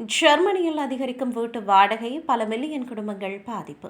ஜெர்மனியில் அதிகரிக்கும் வீட்டு வாடகை பல மில்லியன் குடும்பங்கள் பாதிப்பு.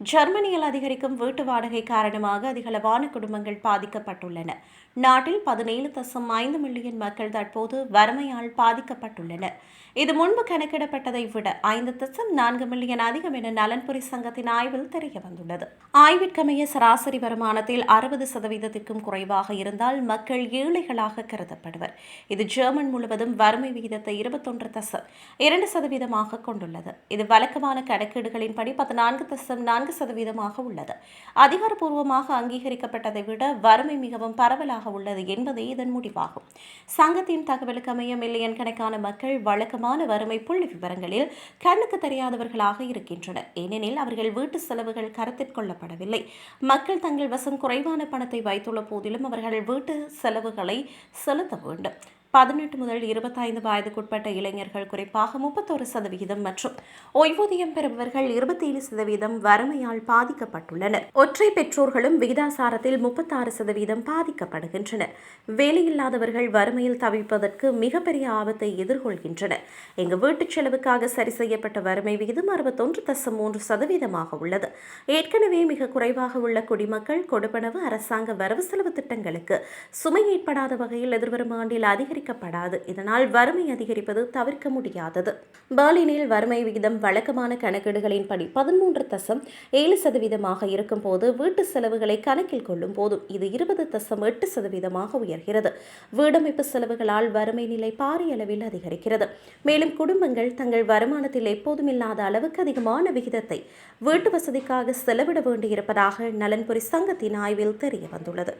ஜெர்மனியில் அதிகரிக்கும் வீட்டு வாடகை காரணமாக அதிகளவான குடும்பங்கள் பாதிக்கப்பட்டுள்ளன. நாட்டில் பதினேழு தசம் ஐந்து மில்லியன் மக்கள் தற்போது வறுமையால் பாதிக்கப்பட்டுள்ளனர். இது முன்பு கணக்கிடப்பட்டதை விட ஐந்து தசம் நான்கு மில்லியன் அதிகம் என நலன்புரி சங்கத்தின் ஆய்வில் தெரிய வந்துள்ளது. ஆய்விற்கமைய சராசரி வருமானத்தில் அறுபது சதவீதத்திற்கும் குறைவாக இருந்தால் மக்கள் ஏழைகளாக கருதப்படுவர். இது ஜெர்மன் முழுவதும் வறுமை விகிதத்தை இருபத்தொன்று தசம் இரண்டு சதவீதமாக கொண்டுள்ளது. இது வழக்கமான கணக்கீடுகளின்படி பதினான்கு தசம் நான்கு சதவீதமாக உள்ளது. அதிகாரப்பூர்வமாக அங்கீகரிக்கப்பட்டதை விட வறுமை மிகவும் பரவலாக உள்ளது என்பதே இதன் முடிவாகும். சங்கத்தின் தகவலுக்கு அமைய மில்லியன் கணக்கான மக்கள் வழக்கமான வறுமை புள்ளி விவரங்களில் கண்ணுக்கு தெரியாதவர்களாக இருக்கின்றனர். ஏனெனில் அவர்கள் வீட்டு செலவுகள் கருத்தில் கொள்ளப்படவில்லை. மக்கள் தங்கள் வசம் குறைவான பணத்தை வைத்துள்ள போதிலும் அவர்கள் வீட்டு செலவுகளை செலுத்த வேண்டும். பதினெட்டு முதல் இருபத்தைந்து வயதுக்குட்பட்ட இளைஞர்கள் குறிப்பாக முப்பத்தோரு சதவிகிதம் மற்றும் ஓய்வூதியம் பெறுபவர்கள் இருபத்தி ஏழு சதவீதம் வறுமையால் பாதிக்கப்பட்டுள்ளனர். ஒற்றை பெற்றோர்களும் விகிதாசாரத்தில் முப்பத்தாறு சதவீதம் பாதிக்கப்படுகின்றனர். வேலையில்லாதவர்கள் வறுமையில் தவிப்பதற்கு மிகப்பெரிய ஆபத்தை எதிர்கொள்கின்றனர். எங்க வீட்டுச் செலவுக்காக சரி செய்யப்பட்ட வறுமை விகிதம் அறுபத்தொன்று தசம் மூன்று சதவீதமாக உள்ளது. ஏற்கனவே மிக குறைவாக உள்ள குடிமக்கள் கொடுப்பனவு அரசாங்க வரவு செலவு திட்டங்களுக்கு சுமை ஏற்படாத வகையில் எதிர்வரும் ஆண்டில் அதிகரிக்கப்படாது இதனால் வறுமை அதிகரிப்பது தவிர்க்க முடியாதது. பெர்லினில் வறுமை விகிதம் வழக்கமான கணக்கீடுகளின்படி பதிமூன்று தசம் ஏழு சதவீதமாக இருக்கும் போது வீட்டு செலவுகளை கணக்கில் கொள்ளும் போதும் இது இருபது தசம் எட்டு சதவீதமாக உயர்கிறது. வீடமைப்பு செலவுகளால் வறுமை நிலை பாரிய அளவில் அதிகரிக்கிறது. மேலும் குடும்பங்கள் தங்கள் வருமானத்தில் எப்போதும் இல்லாத அளவுக்கு அதிகமான விகிதத்தை வீட்டு வசதிக்காக செலவிட வேண்டியிருப்பதாக நலன்புரி சங்கத்தின் ஆய்வில் தெரிய வந்துள்ளது.